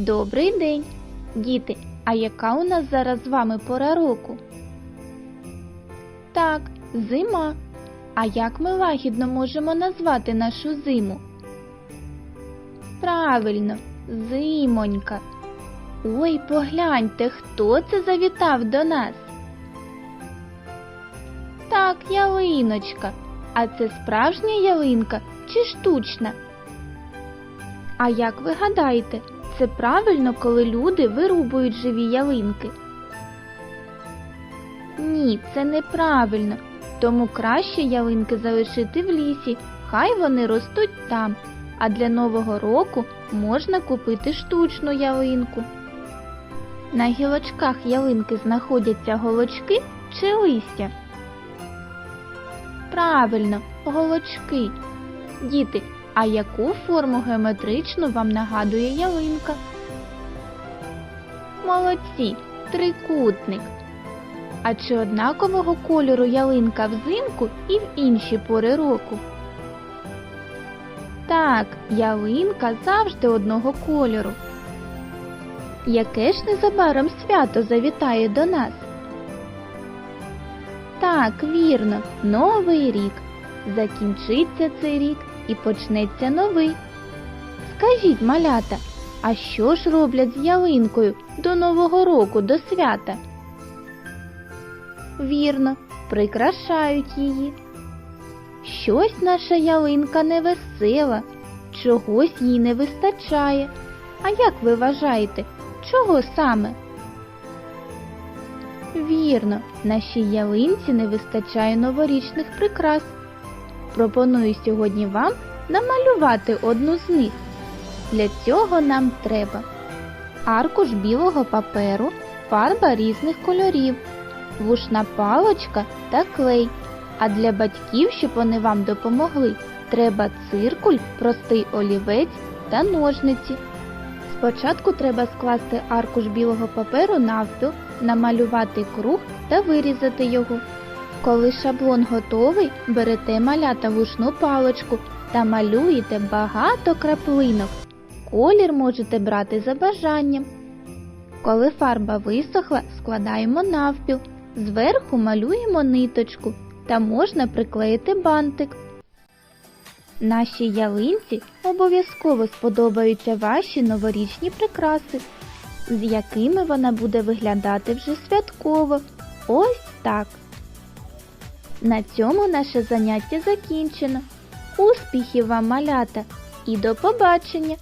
Добрий день, діти. А яка у нас зараз з вами пора року? Так, зима. А як ми лагідно можемо назвати нашу зиму? Правильно, зимонька. Ой, погляньте, хто це завітав до нас? Так, ялиночка. А це справжня ялинка чи штучна? А як ви гадаєте, це правильно, коли люди вирубують живі ялинки? Ні, це неправильно. Тому краще ялинки залишити в лісі, хай вони ростуть там, а для Нового року можна купити штучну ялинку. На гілочках ялинки знаходяться голочки чи листя? Правильно, голочки. Діти, а яку форму геометричну вам нагадує ялинка? Молодці, трикутник. А чи однакового кольору ялинка взимку і в інші пори року? Так, ялинка завжди одного кольору. Яке ж незабаром свято завітає до нас? Так, вірно, Новий рік. Закінчиться цей рік і почнеться новий. Скажіть, малята, а що ж роблять з ялинкою до Нового року, до свята? Вірно, прикрашають її. Щось наша ялинка невесела, чогось їй не вистачає. А як ви вважаєте, чого саме? Вірно, нашій ялинці не вистачає новорічних прикрас. Пропоную сьогодні вам намалювати одну з них. Для цього нам треба аркуш білого паперу, фарба різних кольорів, вушна палочка та клей. А для батьків, щоб вони вам допомогли, треба циркуль, простий олівець та ножниці. Спочатку треба скласти аркуш білого паперу навпіл, намалювати круг та вирізати його. Коли шаблон готовий, берете малята вушну паличку та малюєте багато краплинок. Колір можете брати за бажанням. Коли фарба висохла, складаємо навпіл. Зверху малюємо ниточку та можна приклеїти бантик. Нашій ялинці обов'язково сподобаються ваші новорічні прикраси, з якими вона буде виглядати вже святково. Ось так. На цьому наше заняття закінчено. Успіхів вам, малята, і до побачення!